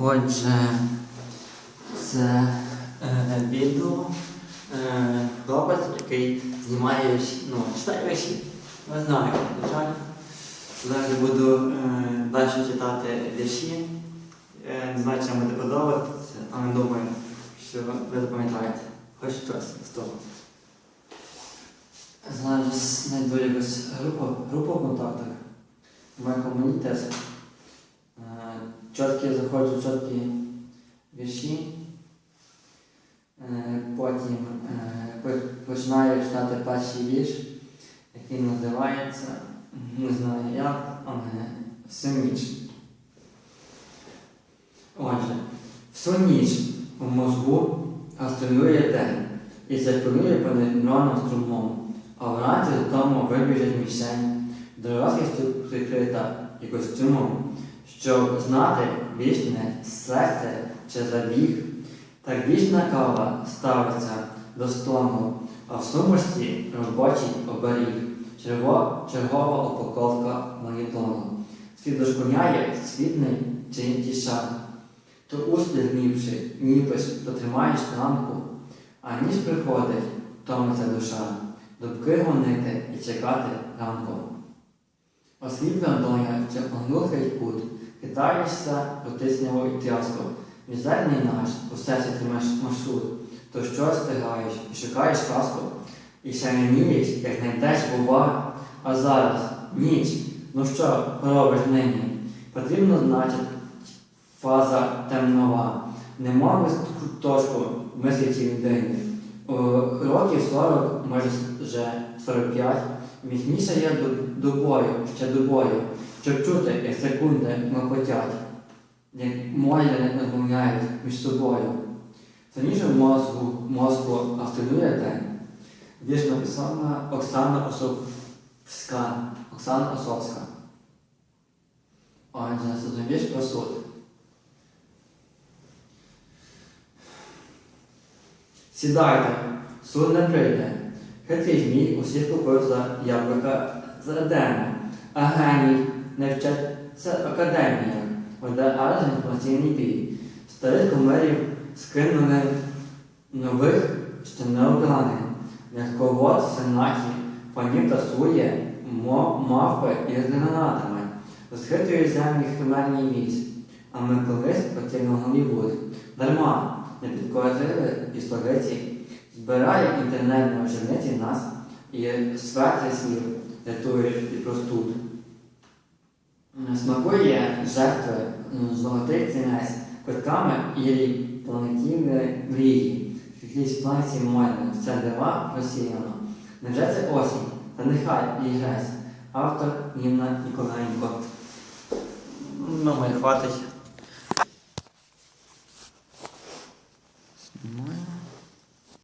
Отже, це е, відео е, хлопець, який знімає ну, читає вірші. Не знаю, звичайно. Зараз я буду е, далі читати вірші. Е, не знаю, чи вам буде подобатися, але думаю, що ви запам'ятаєте. Хоч щось з того. Зараз знайду якусь групу, в контактах. Мій комунітет. Е, Чіткі заходжу, чіткі вірші. Е, Потім е, починаю читати перший вірш, який називається не знаю як, але всю ніч. Отже, всю ніч у мозгу гастролює день і циркулює по нейронним струмом, а вранці додому вибіжить мішень, дорога прикрита і костюмом, щоб знати вічне серце чи забіг. Так вічна кава ставиться до столу, а в сумості робочий оберіг, черво, чергова упаковка монітору. Світ дошкуняє світний чи тіша. То успіх ніпши, ніпиш, то тримаєш а ніж приходить, томиться душа, дубки гонити і чекати ранку. Осліплена доня чи оглухий кут, тисняву і тряску. Мізерний наш, у серці тримаєш маршрут, то що стигаєш шукаєш казку, і ще не нієш, як знайдеш бува, а зараз ніч, ну що робиш нині? Потрібно, значить, фаза темнова. Не мов точку мислячій людині. Років 40, може вже 45, міцніше є до, до бою, ще до бою, щоб чути, як секунди мокотять, як молі розмовляють між собою. Сильніше в мозку, мозку авторує день. Вірш написала Оксана Осовська. Оксана Осовська. Отже, це вірш про суд. Сідайте, суд не прийде. Хитрий змій усіх купив за яблука за Едему. А геній не вчаться академія, веде аж інформаційний бій. Старих кумирів скинули нових, ще не обраних. М'яковод в панів тасує мавпи із гранатами. Розхитує землі химерний віз, а ми колись хотіли Голлівуд. Дарма не підкорили і столиці, збирає інтернет на нас і светлий слів рятує від простуд. Смакує жертви м, золотий цінець квитками і планетівної мрії. якійсь планеті мойно, це дива розсіяно. Невже це осінь? Та нехай і грець. Автор Ніна Ніколаєнко. Ну, ми хватить.